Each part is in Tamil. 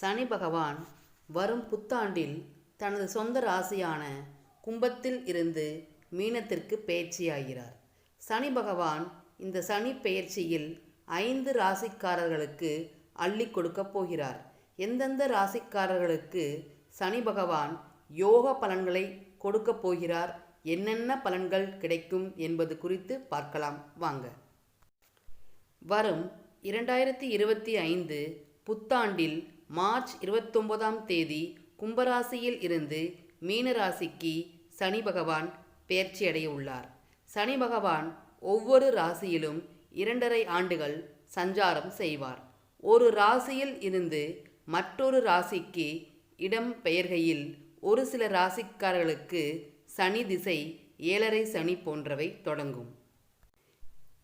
சனி பகவான் வரும் புத்தாண்டில் தனது சொந்த ராசியான கும்பத்தில் இருந்து மீனத்திற்கு பெயர்ச்சியாகிறார் சனி பகவான் இந்த சனி பெயர்ச்சியில் ஐந்து ராசிக்காரர்களுக்கு அள்ளி கொடுக்கப் போகிறார். எந்தெந்த ராசிக்காரர்களுக்கு சனி பகவான் யோக பலன்களை கொடுக்கப் போகிறார் என்னென்ன பலன்கள் கிடைக்கும் என்பது குறித்து பார்க்கலாம். வாங்க. வரும் இரண்டாயிரத்தி இருபத்தி ஐந்து புத்தாண்டில் மார்ச் இருபத்தொன்பதாம் தேதி கும்பராசியில் இருந்து மீனராசிக்கு சனி பகவான் பெயர்ச்சியடைய உள்ளார் சனி பகவான் ஒவ்வொரு ராசியிலும் இரண்டரை ஆண்டுகள் சஞ்சாரம் செய்வார். ஒரு ராசியில் இருந்து மற்றொரு ராசிக்கு இடம் பெயர்கையில் ஒரு சில ராசிக்காரர்களுக்கு சனி திசை ஏழரை சனி போன்றவை தொடங்கும்.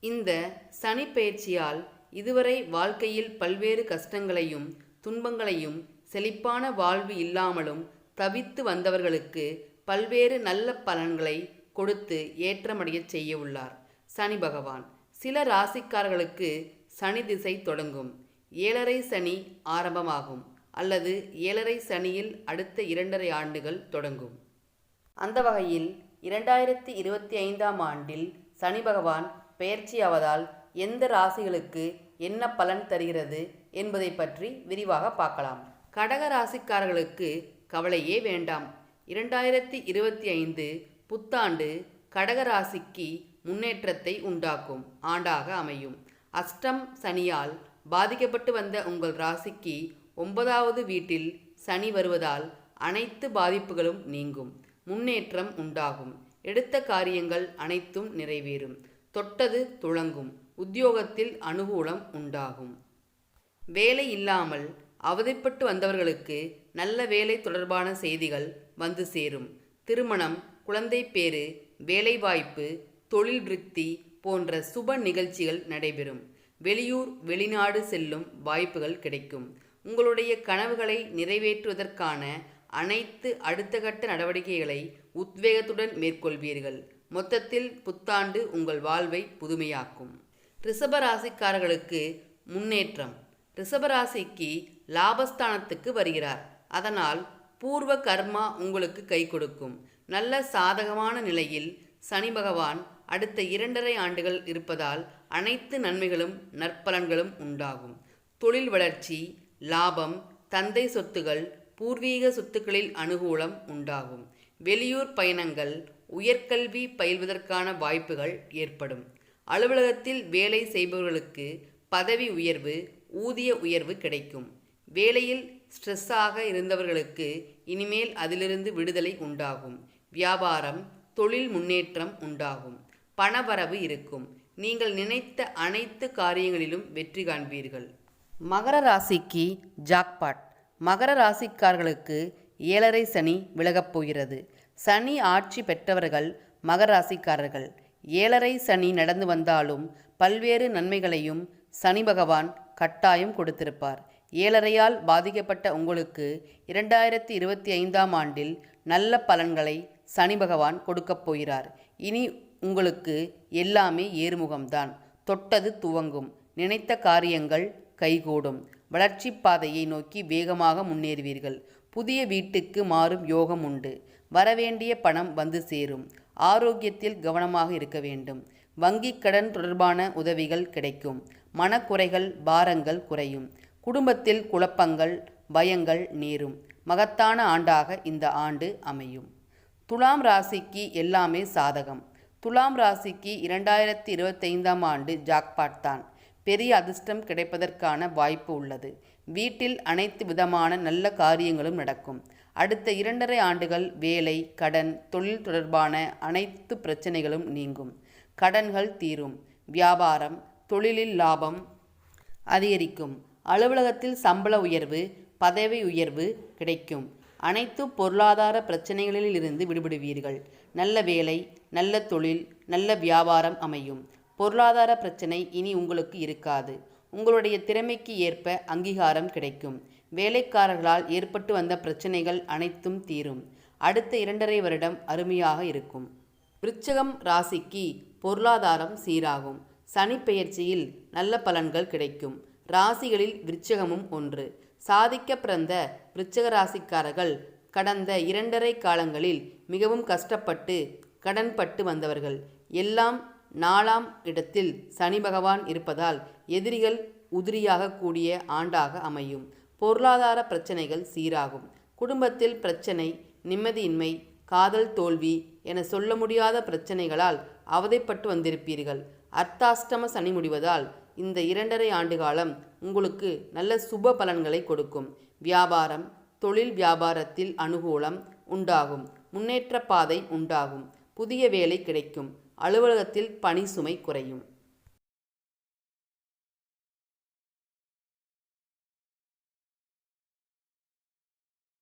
இந்த சனி பயிற்சியால் இதுவரை வாழ்க்கையில் பல்வேறு கஷ்டங்களையும் துன்பங்களையும் செழிப்பான வாழ்வு இல்லாமலும் தவித்து வந்தவர்களுக்கு பல்வேறு நல்ல பலன்களை கொடுத்து ஏற்றமடையச் செய்ய உள்ளார். சனி பகவான். சில ராசிக்காரர்களுக்கு சனி திசை தொடங்கும். ஏழரை சனி ஆரம்பமாகும் அல்லது ஏழரை சனியில் அடுத்த இரண்டரை ஆண்டுகள் தொடங்கும். அந்த வகையில் இரண்டாயிரத்தி இருபத்தி ஐந்தாம் ஆண்டில் சனி பகவான் பெயர்ச்சியாவதால் எந்த ராசிகளுக்கு என்ன பலன் தருகிறது என்பதை பற்றி விரிவாக பார்க்கலாம். கடக ராசிக்காரர்களுக்கு கவலையே வேண்டாம். இரண்டாயிரத்தி இருபத்தி ஐந்து புத்தாண்டு கடக ராசிக்கு முன்னேற்றத்தை உண்டாக்கும். ஆண்டாக அமையும். அஷ்டம் சனியால் பாதிக்கப்பட்டு வந்த உங்கள் ராசிக்கு ஒன்பதாவது வீட்டில் சனி வருவதால் அனைத்து பாதிப்புகளும் நீங்கும். முன்னேற்றம் உண்டாகும். எடுத்த காரியங்கள் அனைத்தும் நிறைவேறும். தொட்டது துளங்கும். உத்தியோகத்தில் அனுகூலம் உண்டாகும். வேலை இல்லாமல் அவதிப்பட்டு வந்தவர்களுக்கு நல்ல வேலை தொடர்பான செய்திகள் வந்து சேரும். திருமணம் குழந்தை பேறு வேலைவாய்ப்பு தொழில் விருத்தி போன்ற சுப நிகழ்ச்சிகள் நடைபெறும். வெளியூர் வெளிநாடு செல்லும் வாய்ப்புகள் கிடைக்கும். உங்களுடைய கனவுகளை நிறைவேற்றுவதற்கான அனைத்து அடுத்த கட்ட நடவடிக்கைகளை உத்வேகத்துடன் மேற்கொள்வீர்கள். மொத்தத்தில் புத்தாண்டு உங்கள் வாழ்வை புதுமையாக்கும். ரிஷபராசிக்காரர்களுக்கு முன்னேற்றம். ரிஷபராசிக்கு லாபஸ்தானத்துக்கு வருகிறார். அதனால் பூர்வ கர்மா உங்களுக்கு கை கொடுக்கும். நல்ல சாதகமான நிலையில் சனி பகவான் அடுத்த இரண்டரை ஆண்டுகள் இருப்பதால் அனைத்து நன்மைகளும் நற்பலன்களும் உண்டாகும். தொழில் வளர்ச்சி லாபம் தந்தை சொத்துகள் பூர்வீக சொத்துக்களில் அனுகூலம் உண்டாகும். வெளியூர் பயணங்கள் உயர்கல்வி பயில்வதற்கான வாய்ப்புகள் ஏற்படும். அலுவலகத்தில் வேலை செய்பவர்களுக்கு பதவி உயர்வு ஊதிய உயர்வு கிடைக்கும். வேலையில் ஸ்ட்ரெஸ்ஸாக இருந்தவர்களுக்கு இனிமேல் அதிலிருந்து விடுதலை உண்டாகும். வியாபாரம் தொழில் முன்னேற்றம் உண்டாகும். பணவரவு இருக்கும். நீங்கள் நினைத்த அனைத்து காரியங்களிலும் வெற்றி காண்பீர்கள். மகர ராசிக்கு ஜாக்பாட். மகர ராசிக்காரர்களுக்கு ஏழரை சனி விலகப் போகிறது. சனி ஆட்சி பெற்றவர்கள் மகர ராசிக்காரர்கள். ஏழரை சனி நடந்து வந்தாலும் பல்வேறு நன்மைகளையும் சனி பகவான் கட்டாயம் கொடுத்திருப்பார். ஏழரையால் பாதிக்கப்பட்ட உங்களுக்கு இரண்டாயிரத்தி இருபத்தி ஐந்தாம் ஆண்டில் நல்ல பலன்களை சனி பகவான் கொடுக்கப் போகிறார். இனி உங்களுக்கு எல்லாமே ஏறுமுகம்தான். தொட்டது துவங்கும். நினைத்த காரியங்கள் கைகூடும். வளர்ச்சி பாதையை நோக்கி வேகமாக முன்னேறுவீர்கள். புதிய வீட்டுக்கு மாறும் யோகம் உண்டு. வரவேண்டிய பணம் வந்து சேரும். ஆரோக்கியத்தில் கவனமாக இருக்க வேண்டும். வங்கி கடன் தொடர்பான உதவிகள் கிடைக்கும். மனக்குறைகள் பாரங்கள் குறையும். குடும்பத்தில் குழப்பங்கள் பயங்கள் நீரும். மகத்தான ஆண்டாக இந்த ஆண்டு அமையும். துலாம் ராசிக்கு எல்லாமே சாதகம். துலாம் ராசிக்கு இரண்டாயிரத்தி இருபத்தைந்தாம் ஆண்டு ஜாக்பாட் தான். பெரிய அதிர்ஷ்டம் கிடைப்பதற்கான வாய்ப்பு உள்ளது. வீட்டில் அனைத்து விதமான நல்ல காரியங்களும் நடக்கும். அடுத்த இரண்டரை ஆண்டுகள் வேலை கடன் தொழில் தொடர்பான அனைத்து பிரச்சனைகளும் நீங்கும். கடன்கள் தீரும். வியாபாரம் தொழிலில் லாபம் அதிகரிக்கும். அலுவலகத்தில் சம்பள உயர்வு பதவி உயர்வு கிடைக்கும். அனைத்து பொருளாதார பிரச்சனைகளிலிருந்து விடுபடுவீர்கள். நல்ல வேலை நல்ல தொழில் நல்ல வியாபாரம் அமையும். பொருளாதார பிரச்சனை இனி உங்களுக்கு இருக்காது. உங்களுடைய திறமைக்கு ஏற்ப அங்கீகாரம் கிடைக்கும். வேலைக்காரர்களால் ஏற்பட்டு வந்த பிரச்சனைகள் அனைத்தும் தீரும். அடுத்த இரண்டரை வருடம் அருமையாக இருக்கும். விருச்சகம் ராசிக்கு பொருளாதாரம் சீராகும். சனி பெயர்ச்சியில் நல்ல பலன்கள் கிடைக்கும். ராசிகளில் விருச்சகமும் ஒன்று. சாதிக்க பிறந்த விருச்சக ராசிக்காரர்கள் கடந்த இரண்டரை காலங்களில் மிகவும் கஷ்டப்பட்டு கடன்பட்டு வந்தவர்கள். எல்லாம் நாலாம் இடத்தில் சனி பகவான் இருப்பதால் எதிரிகள் உதிரியாக கூடிய ஆண்டாக அமையும். பொருளாதார பிரச்சனைகள் சீராகும். குடும்பத்தில் பிரச்சனை நிம்மதியின்மை காதல் தோல்வி என சொல்ல முடியாத பிரச்சனைகளால் அவதைப்பட்டு வந்திருப்பீர்கள். அர்த்தாஷ்டம சனி முடிவதால் இந்த இரண்டரை ஆண்டு காலம் உங்களுக்கு நல்ல சுப பலன்களை கொடுக்கும். வியாபாரம் தொழில் வியாபாரத்தில் அனுகூலம் உண்டாகும். முன்னேற்ற பாதை உண்டாகும். புதிய வேலை கிடைக்கும். அலுவலகத்தில் பணி சுமை குறையும்.